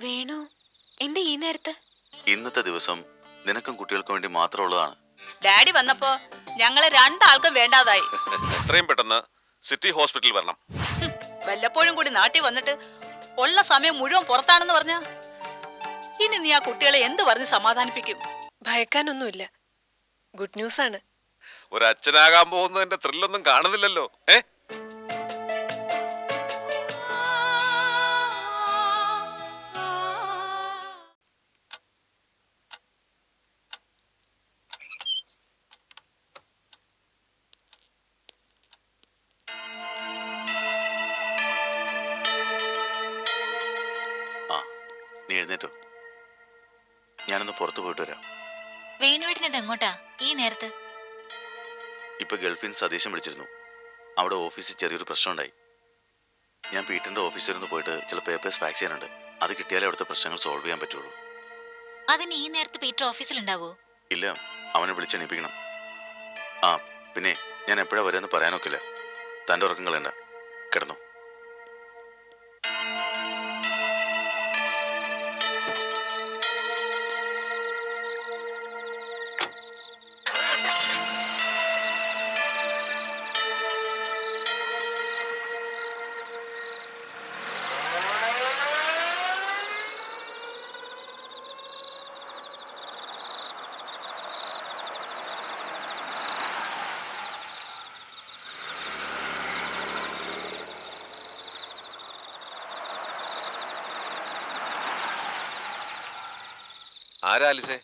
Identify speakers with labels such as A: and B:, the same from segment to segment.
A: വേണു എന്താ ഈ നേരത്ത്?
B: ഇന്നത്തെ ദിവസം നിനക്കും കുട്ടികൾക്കും വേണ്ടി മാത്രമുള്ളതാണ്.
C: ഡാഡി വന്നപ്പോ ഞങ്ങളെ രണ്ടാൾക്കും വേണ്ടാതായി.
D: എത്രയും പെട്ടെന്ന് സിറ്റി ഹോസ്പിറ്റലിൽ വരണം.
C: ഹും, വല്ലപ്പോഴും കൂടി നാട്ടിൽ വന്നിട്ട് ഉള്ള സമയം മുഴുവൻ പുറത്താണെന്ന് പറഞ്ഞ? ഇനി നീ ആ കുട്ടികളെ എന്ത് പറഞ്ഞ് സമാധാനിപ്പിക്കും?
E: ഭയക്കാനൊന്നുമില്ല. ഗുഡ് ന്യൂസ് ആണ്.
D: ഒരു അച്ഛനാകാൻ പോകുന്നതിന്റെ ത്രില്ലൊന്നും കാണുന്നില്ലല്ലോ. ഏ?
B: ഞാനൊന്ന് പുറത്തു പോയിട്ട് വരാം.
F: വേണുവേട്ടനത് എങ്ങോട്ടാ? ഈ നേരത്ത്.
B: ഇപ്പൊ ഗൾഫിൽ നിന്ന് സതീശൻ വിളിച്ചിരുന്നു. അവിടെ ഓഫീസിൽ ചെറിയൊരു പ്രശ്നമുണ്ടായി. ഞാൻ പീറ്ററിന്റെ ഓഫീസിൽ നിന്ന് പോയിട്ട് ചില പേപ്പേഴ്സ് ഫാക്സ് ചെയ്യാനുണ്ട്. അത് കിട്ടിയാലേ അവിടുത്തെ പ്രശ്നങ്ങൾ സോൾവ് ചെയ്യാൻ പറ്റുള്ളൂ.
F: അതിന് ഈ നേരത്ത് പീറ്റർ ഓഫീസിൽ ഉണ്ടാവോ?
B: ഇല്ല അവനെ വിളിച്ചെണീപ്പിക്കണം ആ പിന്നെ ഞാൻ എപ്പോഴാ വരാന്ന് പറയാനൊക്കില്ല. തന്റെ ഉറക്കം കളയണ്ട. കിടന്നു.
D: ആരാ ആലിസേ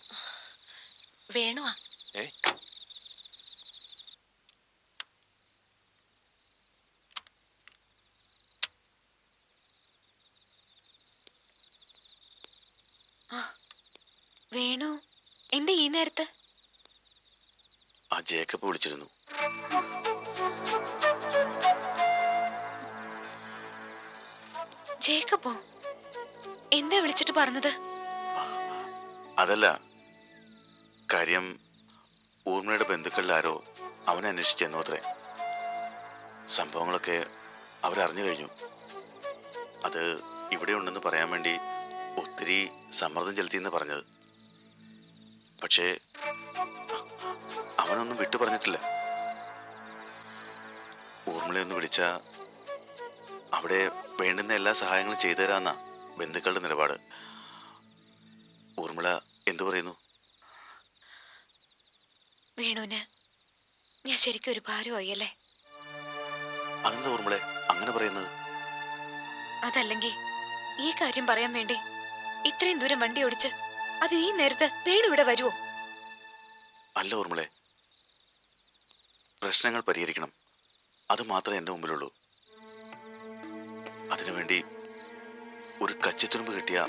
A: വേണുവാ.
D: ഏ?
A: വേണു എന്താ ഈ നേരത്ത്?
B: ആ ജേക്കബ് വിളിച്ചിരുന്നു.
A: ജേക്കബോ എന്താ വിളിച്ചിട്ട് പറഞ്ഞത്?
B: അതല്ല. കാര്യം ഊർമിളയുടെ ബന്ധുക്കളിൽ ആരോ അവനെ അന്വേഷിച്ചു തന്നു അത്രേ. സംഭവങ്ങളൊക്കെ അവരറിഞ്ഞു കഴിഞ്ഞു. അത് ഇവിടെ ഉണ്ടെന്ന് പറയാൻ വേണ്ടി ഒത്തിരി സമ്മർദ്ദം ചെലുത്തിയെന്ന് പറഞ്ഞത്. പക്ഷേ അവനൊന്നും വിട്ടു പറഞ്ഞിട്ടില്ല. ഊർമിളയൊന്ന് വിളിച്ച അവിടെ വേണ്ടുന്ന എല്ലാ സഹായങ്ങളും ചെയ്തു തരാമെന്നാ ബന്ധുക്കളുടെ നിലപാട്. ഊർമിള എന്തു പറയുന്നു?
A: വേണുവിന് ഞാൻ ശരിക്കും ഒരു ഭാരമായി അല്ലേ?
B: അതെന്താ ഊർമിളെ? അങ്ങനെ പറയുന്നത്?
A: അതല്ലെങ്കിൽ ഈ കാര്യം പറയാൻ വേണ്ടി ഇത്രയും ദൂരം വണ്ടി ഓടിച്ച് അത് ഈ നേരത്ത് വേണു ഇവിടെ വരുമോ
B: അല്ല ഊർമിളെ. പ്രശ്നങ്ങൾ പരിഹരിക്കണം. അത് മാത്രമേ എന്റെ മുമ്പിലുള്ളൂ. അതിനുവേണ്ടി ഒരു കച്ചിത്തുരുമ്പ് കിട്ടിയ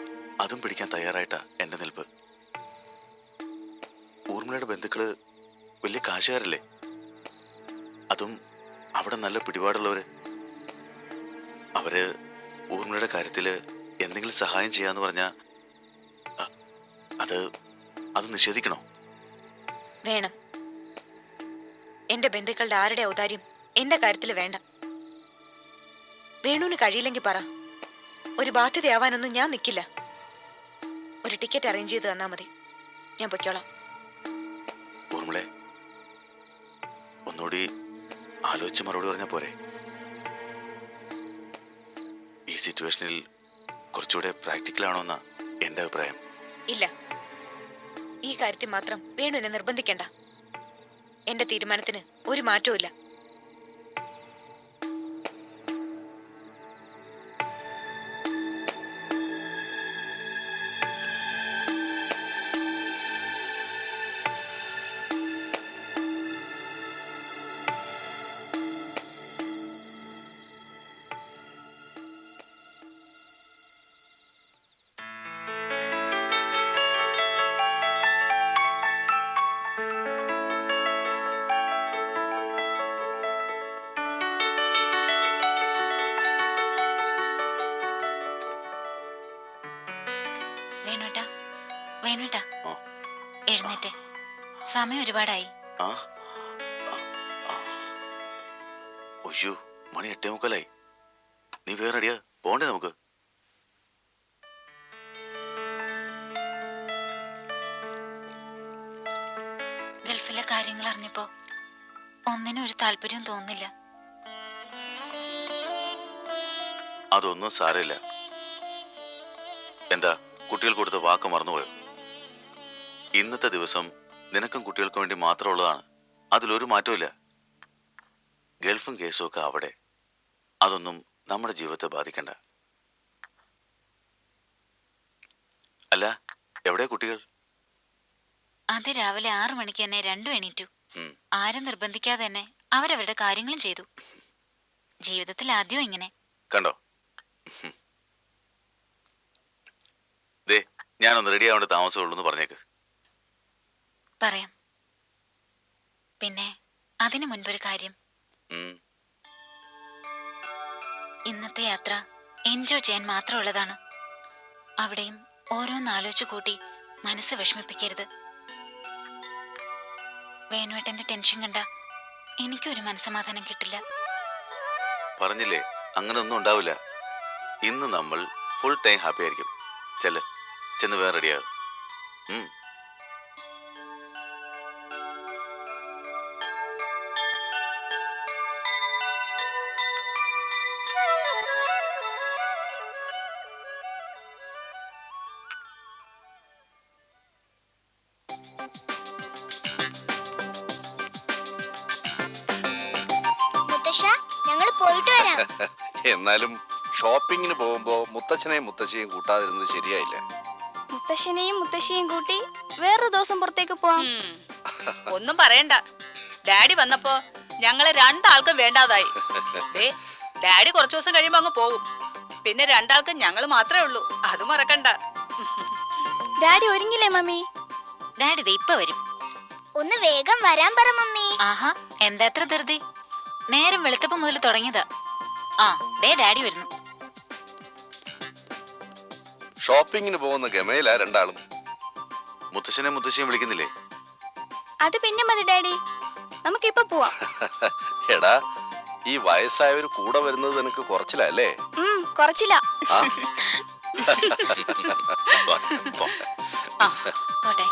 B: അതും പിടിക്കാൻ തയ്യാറായിട്ടാ എന്റെ നിൽപ്പ്. ഊർമിളയുടെ ബന്ധുക്കൾ വലിയ കാശുകാരല്ലേ? അതും അവിടെ നല്ല പിടിപാടുള്ളവര്. അവർ ഊർമിളയുടെ കാര്യത്തിൽ എന്തെങ്കിലും സഹായം ചെയ്യാന്ന് പറഞ്ഞാ അത് അത് നിഷേധിക്കണോ?
A: വേണം. എന്റെ ബന്ധുക്കളുടെ ആരുടെ ഔദാര്യം എന്റെ കാര്യത്തിൽ വേണ്ട. വേണുവിന് കഴിയില്ലെങ്കിൽ പറ. ഒരു ബാധ്യതയാവാനൊന്നും ഞാൻ നിൽക്കില്ല ഒരു ടിക്കറ്റ് അറേഞ്ച് ചെയ്ത് തന്നാൽ മതി. ഞാൻ പൊയ്ക്കോളാം.
B: ഊർമിളെ ഒന്നുകൂടി ആലോചിച്ച് മറുപടി പറഞ്ഞാൽ പോരെ. ഈ സിറ്റുവേഷനിൽ കുറച്ചുകൂടെ പ്രാക്ടിക്കൽ ആണോന്നാ എന്റെ അഭിപ്രായം.
A: ഇല്ല. ഈ കാര്യത്തിൽ മാത്രം വേണു എന്നെ നിർബന്ധിക്കണ്ട. എന്റെ തീരുമാനത്തിന് ഒരു മാറ്റവും
F: സമയം ഒരുപാടായി.
B: ആ മണി എട്ടേ മുക്കാലായി. നീ വേറെ അടിയാ പോണ്ടേ നമുക്ക്?
F: ഗൾഫിലെ കാര്യങ്ങൾ അറിഞ്ഞപ്പോ ഒന്നിനും ഒരു താല്പര്യം തോന്നില്ല
B: അതൊന്നും സാരമില്ല. എന്താ കുട്ടികൾ കൊടുത്ത വാക്ക് മറന്നുപോയോ? ഇന്നത്തെ ദിവസം നിനക്കും കുട്ടികൾക്കും വേണ്ടി മാത്രമുള്ളതാണ്. അതിലൊരു മാറ്റമില്ല ഗൾഫും കേസും ഒക്കെ അവിടെ. അതൊന്നും നമ്മുടെ ജീവിതത്തെ ബാധിക്കണ്ട. അല്ല എവിടെ കുട്ടികൾ?
F: അത് രാവിലെ ആറു മണിക്ക് തന്നെ രണ്ടും എണീറ്റു. ആരും നിർബന്ധിക്കാതെ തന്നെ അവരവരുടെ കാര്യങ്ങളും ചെയ്തു. ജീവിതത്തിൽ ആദ്യം ഇങ്ങനെ.
B: കണ്ടോ? ദേ ഞാനൊന്ന് റെഡി ആവേണ്ട താമസമുള്ളൂ എന്ന് പറഞ്ഞേക്ക്.
F: പറയാം. പിന്നെ അതിനു മുൻപൊരു കാര്യം. ഇന്നത്തെ യാത്ര എൻജോയ് ചെയ്യാൻ മാത്രമുള്ളതാണ്. അവിടെയും ഓരോന്നാലോചിച്ചു കൂട്ടി മനസ്സ് വിഷമിപ്പിക്കരുത്. വേണുവേട്ടന്റെ ടെൻഷൻ കണ്ട എനിക്കൊരു മനസ്സമാധാനം കിട്ടില്ല.
B: പറഞ്ഞില്ലേ അങ്ങനെ ഒന്നും ഉണ്ടാവില്ല. ഇന്ന് നമ്മൾ ഫുൾ ടൈം ഹാപ്പി ആയിരിക്കും. ചെല്ല് ചെന്ന് വേറെ റെഡിയാകും
D: എന്നാലും ഷോപ്പിങ്ങിന് പോകുമ്പോ മുത്തച്ഛനെയും മുത്തശ്ശിയും കൂട്ടാതിരുന്നത് ശരിയായില്ല.
G: മുത്തശ്ശനെയും മുത്തശ്ശിയും കൂട്ടി വേറൊരു ദിവസം പുറത്തേക്ക് പോവാം.
C: ഒന്നും പറയണ്ട. ഡാഡി വന്നപ്പോ ഞങ്ങളെ രണ്ടാൾക്കും വേണ്ടാതായി. ദേ ഡാഡി കുറച്ചു ദിവസം കഴിയുമ്പോ അങ്ങ് പോകും. പിന്നെ രണ്ടാൾക്കും ഞങ്ങൾ മാത്രമേ ഉള്ളൂ. അത് മറക്കണ്ട.
G: ഡാഡി ഒരുങ്ങില്ലേ മമ്മി?
F: ഡാഡി ദേ ഇപ്പൊ വരും.
G: ഒന്ന് വേഗം വരാൻ പറ മമ്മി.
F: ആഹാ എന്താ എത്ര ധൃതി? നേരം വെളുത്തപ്പം മുതൽ തുടങ്ങിയതാ. ആ ദേ ഡാഡി വരുന്നു.
D: ഷോപ്പിങ്ങിന് പോകുന്ന ഗമയിലാ രണ്ടാളും.
B: മുത്തശ്ശനെ മുത്തശ്ശിയും വിളിക്കുന്നില്ലേ?
G: അത് പിന്നെ മതി ഡാഡി. നമുക്ക് നമുക്കിപ്പൊ പോവാം.
D: എടാ ഈ വയസ്സായവർ കൂടെ വരുന്നത് നിനക്ക് കുറച്ചിലല്ലേ
G: ഉം കുറച്ചില്ല
D: ആ.
F: പോട്ടെ.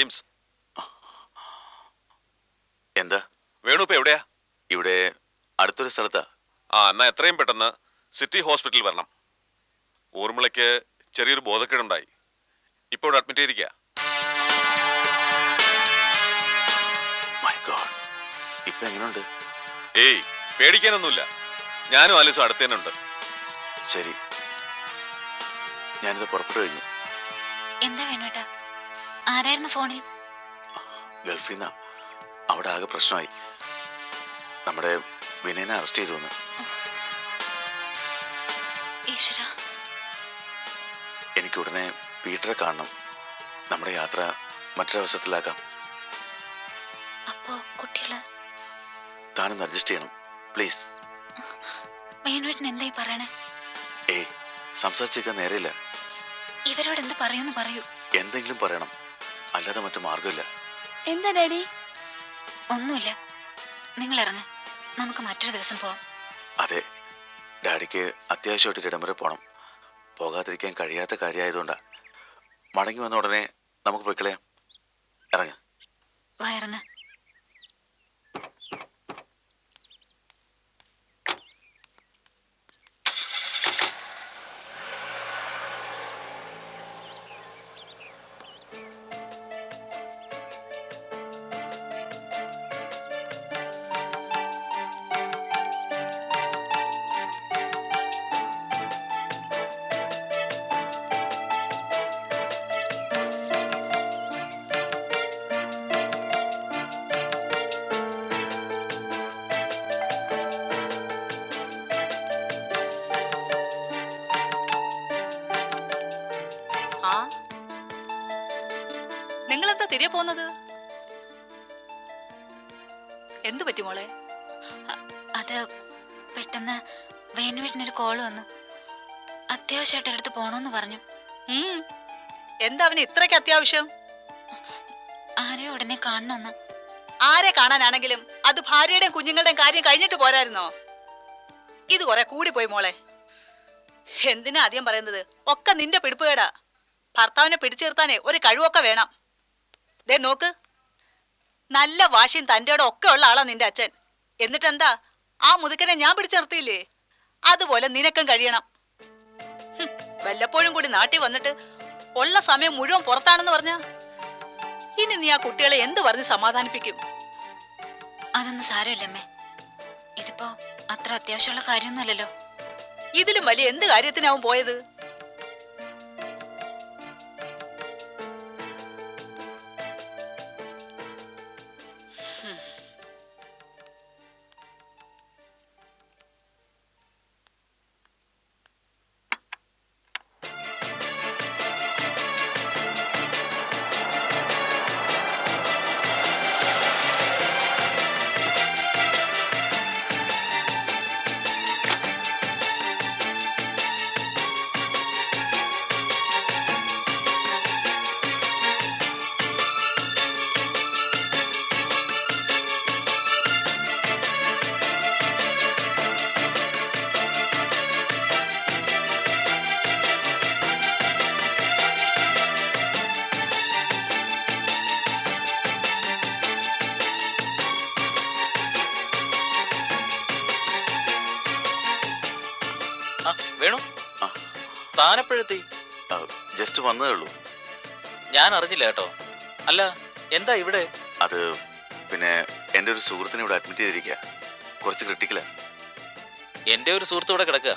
D: ജെയിംസ്
B: എന്താ?
D: വേണു ഇപ്പൊ എവിടെയാ?
B: ഇവിടെ അടുത്തൊരു സ്ഥലത്താ.
D: ആ എന്നാ എത്രയും പെട്ടെന്ന് സിറ്റി ഹോസ്പിറ്റലിൽ വരണം. ഊർമിളയ്ക്ക് ചെറിയൊരു ബോധക്കേടുണ്ടായി. ഇപ്പോൾ ഇവിടെ അഡ്മിറ്റ് ചെയ്തിരിക്കുക
B: മൈ ഗോഡ് ഇപ്പൊ എങ്ങനെയുണ്ട്
D: ഏയ് പേടിക്കാനൊന്നുമില്ല. ഞാനും ആലിസും അടുത്തേനുണ്ട് തന്നെ ഉണ്ട്.
B: ശരി. ഞാനിത് പുറപ്പെട്ടു കഴിഞ്ഞു.
F: എന്താ ആരായിരുന്നു ഫോണിൽ?
B: ഗൾഫിൽ നിന്നാ അവിടെ ആകെ പ്രശ്നമായി. നമ്മുടെ വിനയനെ അറസ്റ്റ് ചെയ്തു
F: ഈശ്വര.
B: എനിക്ക് ഉടനെ പീറ്ററെ കാണണം. നമ്മുടെ യാത്ര മറ്റൊരവസരത്തിലാക്കാം.
F: അപ്പോ കുട്ടികൾ?
B: താനൊന്ന് അഡ്ജസ്റ്റ് ചെയ്യണം. പ്ലീസ്.
F: വേണുവേട്ടൻ എന്തായി പറയണേ?
B: ഏ സംസാരിച്ചേക്കാൻ നേരെയില്ല.
F: ഇവരോട് എന്ത് പറയുന്നു പറയൂ.
B: എന്തെങ്കിലും പറയണം. അല്ലാതെ മറ്റു മാർഗമില്ല
G: എന്താ ഡാഡി?
F: ഒന്നുമില്ല. നിങ്ങൾ ഇറങ്ങ നമുക്ക് മറ്റൊരു ദിവസം പോവാം.
B: അതെ. ഡാഡിക്ക് അത്യാവശ്യമായിട്ട് ഇടം പോണം. പോകാതിരിക്കാൻ കഴിയാത്ത കാര്യമായതുകൊണ്ടാണ് മടങ്ങി വന്ന ഉടനെ നമുക്ക് പോയിക്കളയാം. ഇറങ്ങ.
F: വാ ഇറങ്ങ.
C: നിങ്ങൾ എന്താ തിരികെ പോകുന്നത്? എന്തു പറ്റി മോളെ?
F: അത് പെട്ടെന്ന് വേണുവേട്ടനൊരു കോൾ വന്നു. അത്യാവശ്യമായിട്ട് എടുത്ത് പോണോന്ന് പറഞ്ഞു.
C: എന്താ അവന് ഇത്രയ്ക്ക് അത്യാവശ്യം?
F: ആരെയോ ഉടനെ കാണണമെന്ന്
C: ആരെ കാണാനാണെങ്കിലും അത് ഭാര്യയുടെയും കുഞ്ഞുങ്ങളുടെയും കാര്യം കഴിഞ്ഞിട്ട് പോരായിരുന്നോ? ഇത് കുറെ കൂടിപ്പോയി മോളെ. എന്തിനാ ആദ്യം പറയുന്നത്? ഒക്കെ നിന്റെ പിടിപ്പുകേടാ. ഭർത്താവിനെ പിടിച്ചു നിർത്താനേ ഒരു കഴിവൊക്കെ വേണം. ദേ നോക്ക്. നല്ല വാശിയും തന്റെ ഒക്കെ ഉള്ള ആളാ നിന്റെ അച്ഛൻ. എന്നിട്ടെന്താ? ആ മുതുക്കനെ ഞാൻ പിടിച്ചു നിർത്തിയില്ലേ? അതുപോലെ നിനക്കും കഴിയണം. വല്ലപ്പോഴും കൂടി നാട്ടിൽ വന്നിട്ട് ഉള്ള സമയം മുഴുവൻ പുറത്താണെന്ന് പറഞ്ഞ? ഇനി നീ ആ കുട്ടികളെ എന്ത് പറഞ്ഞ് സമാധാനിപ്പിക്കും?
F: അതൊന്നും സാരമില്ലമ്മേ ഇതിപ്പോ അത്ര അത്യാവശ്യമുള്ള കാര്യമൊന്നുമല്ലല്ലോ.
C: ഇതിലും വലിയ എന്ത് കാര്യത്തിനാവും പോയത്?
H: വേണു?
B: ആ.
H: താനെപ്പോഴെത്തി?
B: ജസ്റ്റ് വന്നതേ ഉള്ളൂ.
H: ഞാൻ അറിഞ്ഞില്ല കേട്ടോ. അല്ല എന്താ ഇവിടെ?
B: അത് പിന്നെ എന്റെ ഒരു സുഹൃത്തിനെ ഇവിടെ അഡ്മിറ്റ് ചെയ്തിരിക്കുക കുറച്ച് ക്രിട്ടിക്കലാ
H: എന്റെ ഒരു സുഹൃത്ത് ഇവിടെ കിടക്കുക.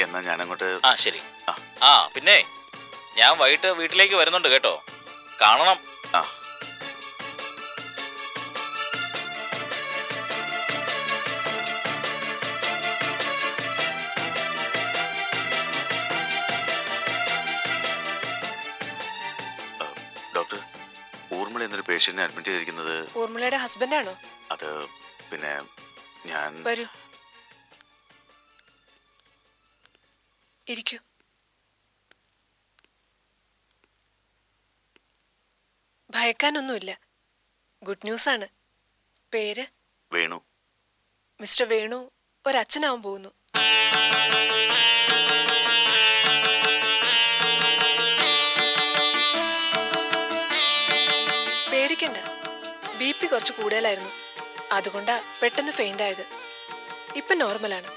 B: എന്നാൽ ഞാൻ അങ്ങോട്ട്
H: ആ ശരി.
B: ആ.
H: ആ പിന്നെ ഞാൻ വൈകിട്ട് വീട്ടിലേക്ക് വരുന്നുണ്ട് കേട്ടോ. കാണണം.
B: പേഷ്യന്റിനെ അഡ്മിറ്റ് ചെയ്തിരിക്കുന്നത്.
E: ഊർമിളയുടെ ഹസ്ബൻഡാണോ?
B: അത് പിന്നെ ഞാൻ
E: വരൂ. ഇരിക്കൂ. ഭയക്കാനൊന്നുമില്ല. ഗുഡ് ന്യൂസ് ആണ് പേര്?
B: വേണു.
E: മിസ്റ്റർ വേണു ഒരച്ഛനാവാൻ പോകുന്നു. പി കുറച്ച് കൂടുതലായിരുന്നു. അതുകൊണ്ടാ പെട്ടെന്ന് ഫെയിന്റ് ആയത്. ഇപ്പം നോർമലാണ്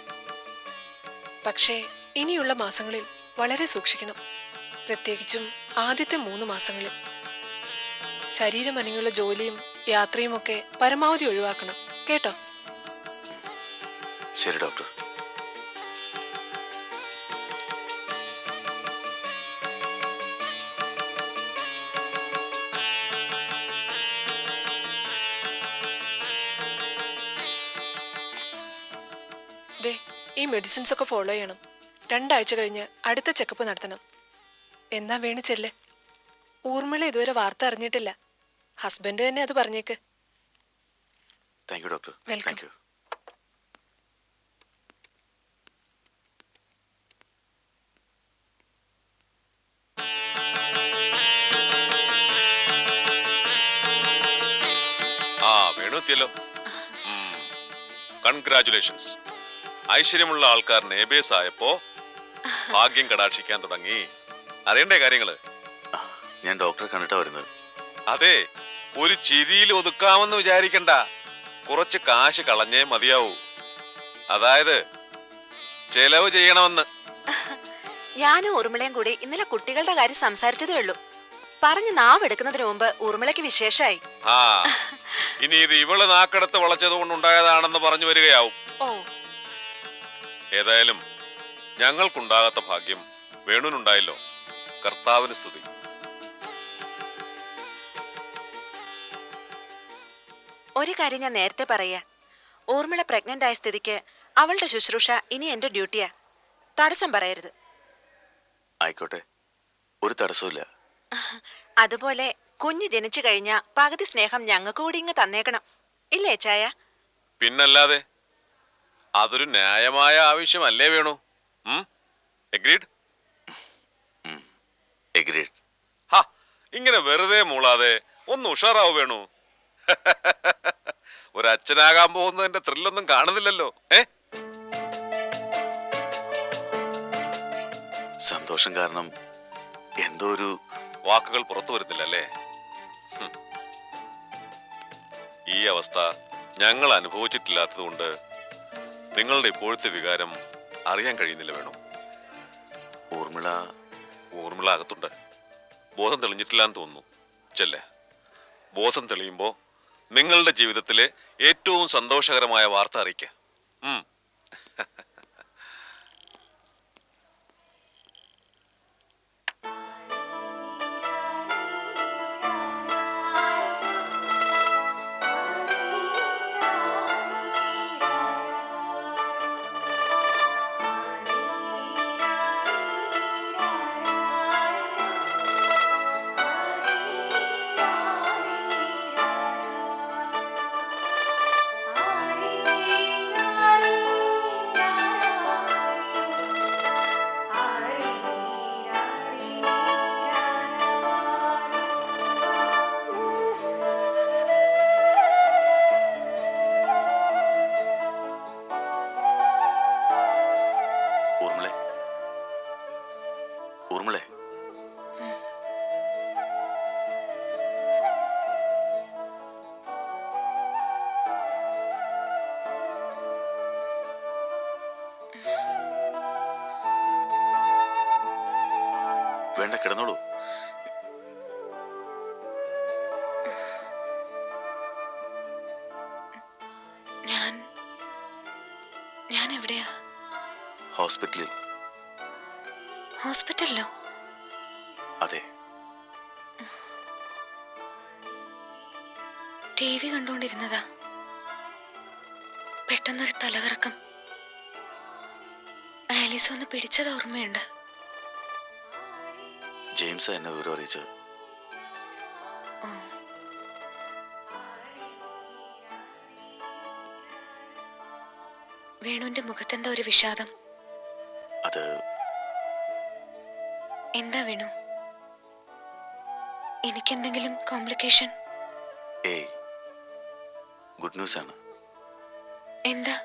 E: പക്ഷേ ഇനിയുള്ള മാസങ്ങളിൽ വളരെ സൂക്ഷിക്കണം. പ്രത്യേകിച്ചും ആദ്യത്തെ മൂന്ന് മാസങ്ങളിൽ. ശരീരം അനങ്ങിയുള്ള ജോലിയും യാത്രയും ഒക്കെ പരമാവധി ഒഴിവാക്കണം. കേട്ടോ?
B: ശരി ഡോക്ടർ
E: ഈ മെഡിസിൻസ് ഒക്കെ ഫോളോ ചെയ്യണം. രണ്ടാഴ്ച കഴിഞ്ഞ് അടുത്ത ചെക്കപ്പ് നടത്തണം. എന്നാ വേണു ചെല്ല്. ഊർമിള ഇതുവരെ വാർത്ത അറിഞ്ഞിട്ടില്ല. ഹസ്ബൻഡ് തന്നെ അത് പറഞ്ഞേക്ക്.
B: Thank you doctor
E: Welcome.
B: Thank you
D: ആ വേണു എത്തിയല്ലോ. ഐശ്വര്യമുള്ള ആൾക്കാർ നേബേസ് ആയപ്പോ ഭാഗ്യം കടാക്ഷിക്കാൻ തുടങ്ങി. അറിയണ്ടേ കാര്യങ്ങൾ?
B: ഞാൻ ഡോക്ടറെ കണ്ടിട്ടാ വരുന്നത്.
D: അതെ ഒരു ചിരിയിൽ ഒതുക്കാമെന്ന് വിചാരിക്കണ്ട. കുറച്ച് കാശ് കളഞ്ഞേ മതിയാവൂ. അതായത് ചെലവ് ചെയ്യണമെന്ന്.
I: ഞാനും ഉറുമിളയും കൂടി ഇന്നലെ കുട്ടികളുടെ കാര്യം സംസാരിച്ചതേ ഉള്ളൂ. പറഞ്ഞ് നാവ് എടുക്കുന്നതിന് മുമ്പ് ഉറുമിളയ്ക്ക് വിശേഷായി.
D: ആ ഇനി ഇത് ഇവൾ നാക്കടത്ത് വളച്ചത് കൊണ്ടുണ്ടായതാണെന്ന് പറഞ്ഞു വരികയാവും. ഏതായാലും ഞങ്ങൾക്കുണ്ടാകാത്ത ഭാഗ്യം വേണുനുണ്ടായല്ലോ കർത്താവിന് സ്തുതി.
I: ഒരു കാര്യം ഞാൻ നേരത്തെ പറയാ. ഊർമിള പ്രഗ്നന്റ് ആയ സ്ഥിതിക്ക് അവളുടെ ശുശ്രൂഷ ഇനി എന്റെ ഡ്യൂട്ടിയാ. തടസ്സം പറയരുത്.
B: ആയിക്കോട്ടെ. ഒരു തടസ്സമില്ല
I: അതുപോലെ കുഞ്ഞ് ജനിച്ചു കഴിഞ്ഞ പകുതി സ്നേഹം ഞങ്ങൾക്ക് കൂടി ഇങ്ങ് തന്നേക്കണം. ഇല്ലേ ചായ?
D: പിന്നല്ലാതെ അതൊരു ന്യായമായ ആവശ്യമല്ലേ വേണു? എഗ്രീഡ്?
B: എഗ്രീഡ്.
D: ഹാ ഇങ്ങനെ വെറുതെ മൂളാതെ ഒന്ന് ഉഷാറാവ് വേണു. ഒരു അച്ഛനാകാൻ പോകുന്നതിന്റെ ത്രില്ലൊന്നും കാണുന്നില്ലല്ലോ. ഏ?
B: സന്തോഷം കാരണം എന്തോ ഒരു
D: വാക്കുകൾ പുറത്തു വരുന്നില്ല അല്ലേ ഈ അവസ്ഥ ഞങ്ങൾ അനുഭവിച്ചിട്ടില്ലാത്തതുകൊണ്ട് നിങ്ങളുടെ ഇപ്പോഴത്തെ വികാരം അറിയാൻ കഴിയുന്നില്ല വേണോ.
B: ഊർമിള
D: ഊർമിള അകത്തുണ്ട്. ബോധം തെളിഞ്ഞിട്ടില്ലാന്ന് തോന്നുന്നു. ചെല്ലേ. ബോധം തെളിയുമ്പോൾ നിങ്ങളുടെ ജീവിതത്തിലെ ഏറ്റവും സന്തോഷകരമായ വാർത്ത അറിയിക്കുക
A: ഞാൻ എവിടെയാ
B: ഹോസ്പിറ്റലിൽ.
A: ഹോസ്പിറ്റലിലോ?
B: അതെ.
A: ടി വി കണ്ടുകൊണ്ടിരുന്നതാ പെട്ടെന്നൊരു തലകറക്കം. ആലീസ് ഒന്ന് പിടിച്ചത് ഓർമ്മയുണ്ട്.
B: ജെയിംസ് എന്നെ വിവരം അറിയിച്ചത്.
A: വേണുവിന്റെ മുഖത്തെന്താ ഒരു വിഷാദം?
B: അത്
A: എന്താ വേണു? എനിക്കെന്തെങ്കിലും കോംപ്ലിക്കേഷൻ
B: ഏയ് ഗുഡ് ന്യൂസ് ആണ്.
A: എന്താ?